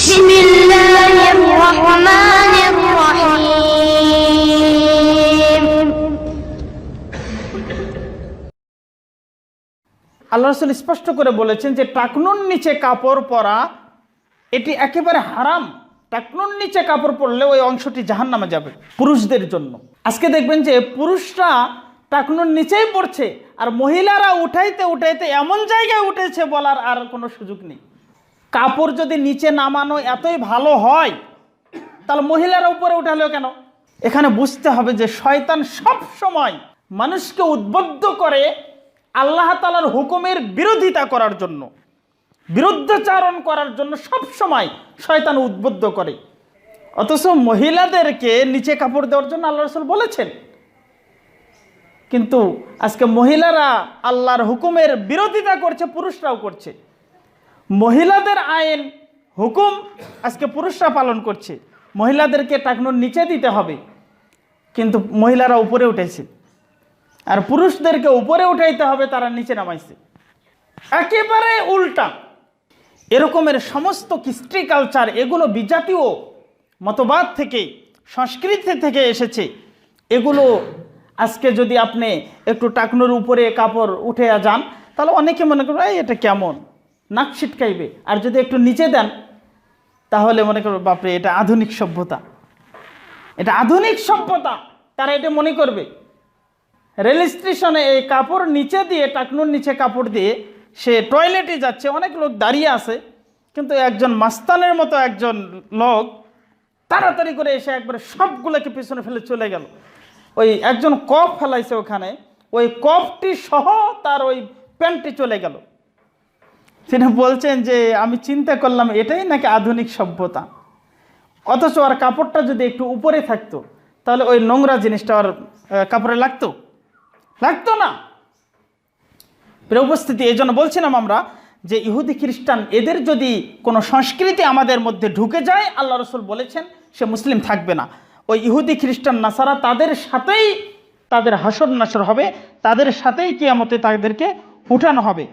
بسم الله الرحمن الرحيم আল্লাহ রসুল স্পষ্ট করে বলেছেন যে টাকনুর নিচে কাপড় পরা, এটি একেবারে হারাম। টাকনুন নিচে কাপড় পরলে ওই অংশটি জাহান নামে যাবে পুরুষদের জন্য। আজকে দেখবেন যে পুরুষরা টাকনুর নিচেই পড়ছে, আর মহিলারা উঠাইতে উঠাইতে এমন জায়গায় উঠেছে বলার আর কোনো সুযোগ নেই। কাপড় যদি নিচে নামানো এতই ভালো হয়, তাহলে মহিলারা উপরে উঠালেও কেন? এখানে বুঝতে হবে যে শয়তান সব সময় মানুষকে উদ্বুদ্ধ করে আল্লাহ তালার হুকুমের বিরোধিতা করার জন্য, বিরুদ্ধাচারণ করার জন্য সব সময় শয়তান উদ্বুদ্ধ করে। অথচ মহিলাদেরকে নিচে কাপড় দেওয়ার জন্য আল্লাহ রসুল বলেছেন। কিন্তু আজকে মহিলারা আল্লাহর হুকুমের বিরোধিতা করছে, পুরুষরাও করছে। মহিলাদের আইন হুকুম আজকে পুরুষরা পালন করছে। মহিলাদেরকে টাকনোর নিচে দিতে হবে। কিন্তু মহিলারা উপরে উঠেছে। আর পুরুষদেরকে উপরে উঠাইতে হবে, তারা নিচে নামাইছে। একেবারে উল্টা। এরকমের সমস্ত কৃষ্টি কালচার এগুলো বিজাতীয় মতবাদ থেকে, সংস্কৃতি থেকে এসেছে। এগুলো আজকে যদি আপনি একটু টাকনোর উপরে কাপড় উঠে যান, তাহলে অনেকে মনে এই, এটা কেমন? নাক ছিটকাইবে। আর যদি একটু নিচে দেন, তাহলে মনে করবে, বাপরে, এটা আধুনিক সভ্যতা। এটা আধুনিক সভ্যতা, তারা এটা মনে করবে। রেল স্টেশনে এই কাপড় নিচে দিয়ে, টাকনুর নিচে কাপড় দিয়ে, সে টয়লেটে যাচ্ছে, অনেক লোক দাঁড়িয়ে আছে, কিন্তু একজন মাস্তানের মতো একজন লোক তাড়াতাড়ি করে এসে একবারে সবগুলোকে পিছনে ফেলে চলে গেল। ওই একজন কপ ফেলাইছে ওখানে, ওই কপটি সহ তার ওই প্যান্টটি চলে গেল। তিনি বলছেন যে, আমি চিন্তা করলাম, এটাই নাকি আধুনিক সভ্যতা? অথচ আর কাপড়টা যদি একটু উপরে থাকতো, তাহলে ওই নোংরা জিনিসটা আর কাপড়ে লাগতো? লাগতো না? প্রিয় উপস্থিতি এই জন্য বলছিলাম আমরা যে, ইহুদি খ্রিস্টান, এদের যদি কোনো সংস্কৃতি আমাদের মধ্যে ঢুকে যায়, আল্লাহ রসুল বলেছেন, সে মুসলিম থাকবে না। ওই ইহুদি খ্রিস্টান, নাসারা তাদের সাথেই তাদের হাসর নাসর হবে, তাদের সাথেই কিয়ামতে তাদেরকে উঠানো হবে।